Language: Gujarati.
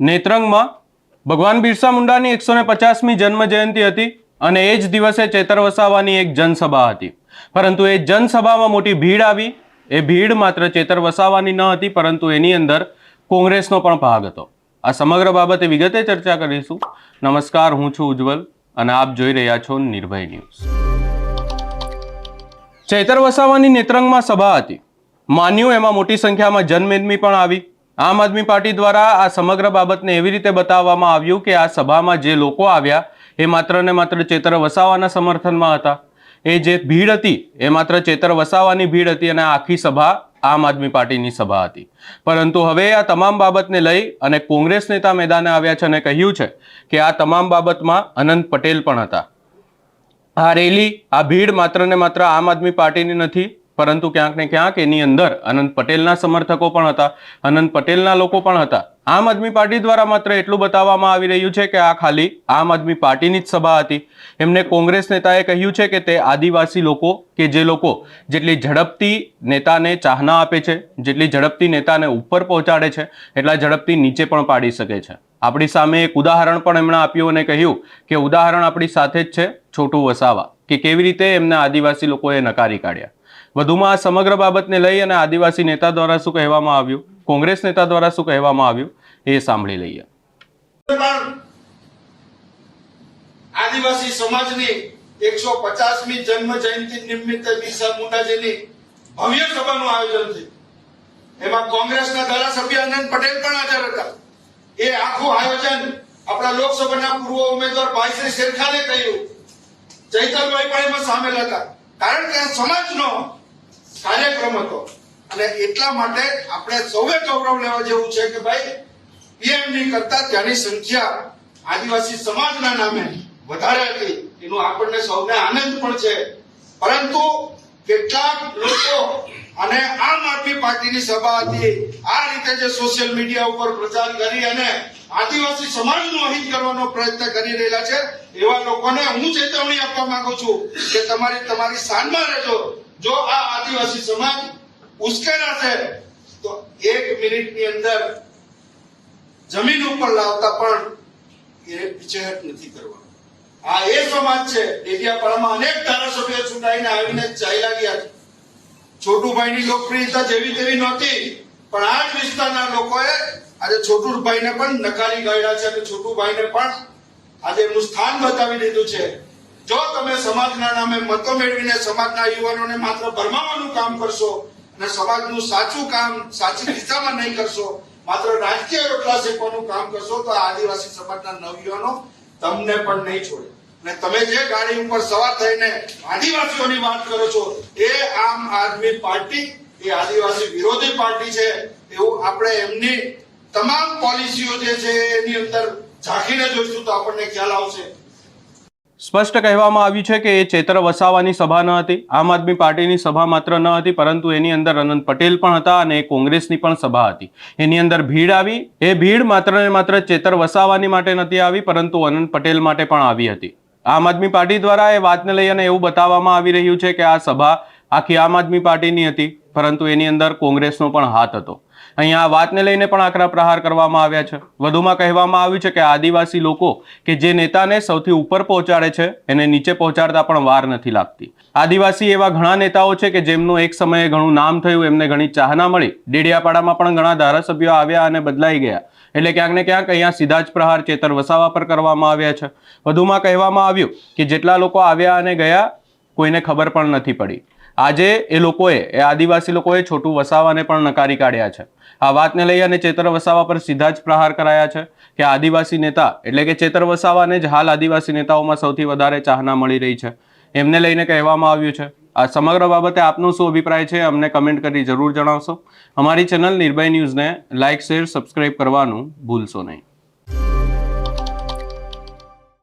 નેત્રંગમાં ભગવાન બિરસા મુંડાની એકસો ને પચાસમી જન્મ જયંતિ હતી અને એ જ દિવસે ચેતર વસાવાની એક જનસભા હતી. પરંતુ એ જનસભામાં મોટી ભીડ આવી. એ ભીડ માત્ર ચેતર વસાવાની ન હતી, પરંતુ એની અંદર કોંગ્રેસનો પણ ભાગ હતો. આ સમગ્ર બાબતે વિગતે ચર્ચા કરીશું. નમસ્કાર, હું છું ઉજ્જવલ અને આપ જોઈ રહ્યા છો નિર્ભય ન્યૂઝ. ચેતર વસાવાની નેત્રંગમાં સભા હતી. માન્યું, એમાં મોટી સંખ્યામાં જનમેદમી પણ આવી. આમ આદમી પાર્ટી દ્વારા આ સમગ્ર બાબતને એવી રીતે બતાવવામાં આવ્યું કે આ સભામાં જે લોકો આવ્યા, એ માત્ર ને માત્ર ચેતર વસાવાના સમર્થનમાં હતા. એ જે ભીડ હતી, એ માત્ર ચેતર વસાવાની ભીડ હતી અને આખી સભા આમ આદમી પાર્ટીની સભા હતી. પરંતુ હવે આ તમામ બાબતને લઈ અને કોંગ્રેસ નેતા મેદાને આવ્યા છે અને કહ્યું છે કે આ તમામ બાબતમાં અનંત પટેલ પણ હતા. આ રેલી, આ ભીડ માત્ર ને માત્ર આમ આદમી પાર્ટીની નથી પરંતુ ક્યાંક ને ક્યાંક એની અંદર અનંત પટેલના સમર્થકો પણ હતા, અનંત પટેલના લોકો પણ હતા. આમ આદમી પાર્ટી દ્વારા માત્ર એટલું બતાવવામાં આવી રહ્યું છે કે આ ખાલી આમ આદમી પાર્ટીની જ સભા હતી. એમને કોંગ્રેસ નેતાએ કહ્યું છે કે તે આદિવાસી લોકો કે જે લોકો જેટલી ઝડપથી નેતાને ચાહના આપે છે, જેટલી ઝડપથી નેતાને ઉપર પહોંચાડે છે, એટલા ઝડપથી નીચે પણ પાડી શકે છે. આપણી સામે એક ઉદાહરણ પણ એમણે આપ્યું અને કહ્યું કે ઉદાહરણ આપણી સાથે જ છે, છોટું વસાવા, કે કેવી રીતે એમને આદિવાસી લોકોએ નકારી કાઢ્યા. વધુમાં આ સમગ્ર બાબતને લઈ અને આદિવાસી નેતા દ્વારા શું કહેવામાં આવ્યું? કોંગ્રેસ નેતા દ્વારા શું કહેવામાં આવ્યું? એ સાંભળી લઈએ. આદિવાસી સમાજની એકસો પચાસમી જન્મ જયંતિ નિમિત્તે બિરસા મુંડાજીની ભવ્ય સભાનું આયોજન થયું. એમાં કોંગ્રેસના ધારાસભ્ય આનંદ પટેલ પણ હાજર હતા. એ આખું આયોજન આપણા લોકસભાના પૂર્વ ઉમેદવાર ભાઈશ્રી શેરખાને કહ્યું ચૈતરભાઈ પણ એમાં સામેલ હતા. કારણ કે સમાજનો કાર્યક્રમ હતો. અને એટલા માટે આપણે સૌએ ગૌરવ લેવા જેવું છે કે ભાઈ પીએમની કરતા ત્યાંની સંખ્યા આદિવાસી સમાજના નામે વધારે હતી. એનો આપણને સૌને આનંદ પણ છે. પરંતુ કેટલાક લોકો અને આમ આદમી પાર્ટીની સભા હતી. આ રીતે જે સોશિયલ મીડિયા ઉપર પ્રચાર કરી અને આદિવાસી સમાજનું અહિત કરવાનો પ્રયત્ન કરી રહેલા છે, એવા લોકોને હું ચેતવણી આપવા માંગુ છું કે તમારી તમારી શાનમાં રહેજો. જો આ આદિવાસી સમાજ ઉશ્કેરાશે તો એક મિનિટની અંદર જમીન ઉપર લાવતા પણ એ પીછેહટ નથી કરવાનો. આ એ સમાજ છે, ડેડિયાપાડામાં અનેક ધારાસભ્યો ચૂંટાઈને આવીને ચાલ્યા ગયા છે. છોટુભાઈની લોકપ્રિયતા જેવી તેવી નહોતી, પણ આ જ વિસ્તારના લોકોએ આજે છોટુભાઈને પણ નકારી કાઢ્યા છે અને છોટુભાઈને પણ આજે એમનું સ્થાન બતાવી દીધું છે. જો તમે સમાજના નામે મતો મેળવીને સમાજના યુવાનોને માત્ર ભરમાવાનું કામ કરશો અને સમાજનું સાચું કામ સાચી દિશામાં નહીં કરશો, માત્ર રાજકીય રોટલા શેકવાનું કામ કરશો, તો આદિવાસી સમાજના નવયુવાનો તમને પણ નહીં છોડે. અને તમે જે ગાડી ઉપર સવાર થઈને આદિવાસીઓની વાત કરો છો, એ આમ આદમી પાર્ટી, એ આદિવાસી વિરોધી પાર્ટી છે, એવું આપણે એમની તમામ પોલિસીઓ જે છે, એની અંદર ઝાંખીને જોઈશું તો આપણને ખ્યાલ આવશે. સ્પષ્ટ કહેવામાં આવ્યું છે કે એ ચેતર વસાવાની સભા ન હતી. આમ આદમી પાર્ટીની સભા માત્ર ન હતી, પરંતુ એની અંદર અનંત પટેલ પણ હતા અને કોંગ્રેસની પણ સભા હતી. એની અંદર ભીડ આવી. એ ભીડ માત્ર ને માત્ર ચેતર વસાવાની માટે નથી આવી, પરંતુ અનંત પટેલ માટે પણ આવી હતી. આમ આદમી પાર્ટી દ્વારા એ વાતને લઈ અને એવું બતાવવામાં આવી રહ્યું છે કે આ સભા આખી આમ આદમી પાર્ટીની હતી, પરંતુ એની અંદર કોંગ્રેસનો પણ હાથ હતો. અહીંયા આ વાતને લઈને પણ આકરા પ્રહાર કરવામાં આવ્યા છે. વધુમાં કહેવામાં આવ્યું છે કે આદિવાસી લોકો કે જે નેતાને સૌથી ઉપર પહોંચાડે છે, એને નીચે પહોંચાડતા પણ વાર નથી લાગતી. આદિવાસી એવા ઘણા નેતાઓ છે કે જેમનું એક સમયે ઘણું નામ થયું, એમને ઘણી ચાહના મળી. ડેડિયાપાડામાં પણ ઘણા ધારાસભ્યો આવ્યા અને બદલાઈ ગયા. એટલે ક્યાંક ને ક્યાંક અહીંયા સીધા જ પ્રહાર ચેતર વસાવા પર કરવામાં આવ્યા છે. વધુમાં કહેવામાં આવ્યું કે જેટલા લોકો આવ્યા અને ગયા, કોઈને ખબર પણ નથી પડી. આજે એ લોકોએ, એ આદિવાસી લોકોએ છોટું વસાવાને પણ નકારી કાઢ્યા છે. આ વાતને લઈ અને ચેતર વસાવા પર સીધા જ પ્રહાર કરાયા છે કે આદિવાસી નેતા, એટલે કે ચેતર વસાવાને જ હાલ આદિવાસી નેતાઓમાં સૌથી વધારે ચાહના મળી રહી છે. એમને લઈને કહેવામાં આવ્યું છે. આ સમગ્ર બાબતે આપનો શું અભિપ્રાય છે, અમને કમેન્ટ કરી જરૂર જણાવશો. અમારી ચેનલ નિર્ભય ન્યૂઝને લાઇક શેર, સબસ્ક્રાઇબ કરવાનું ભૂલશો નહીં.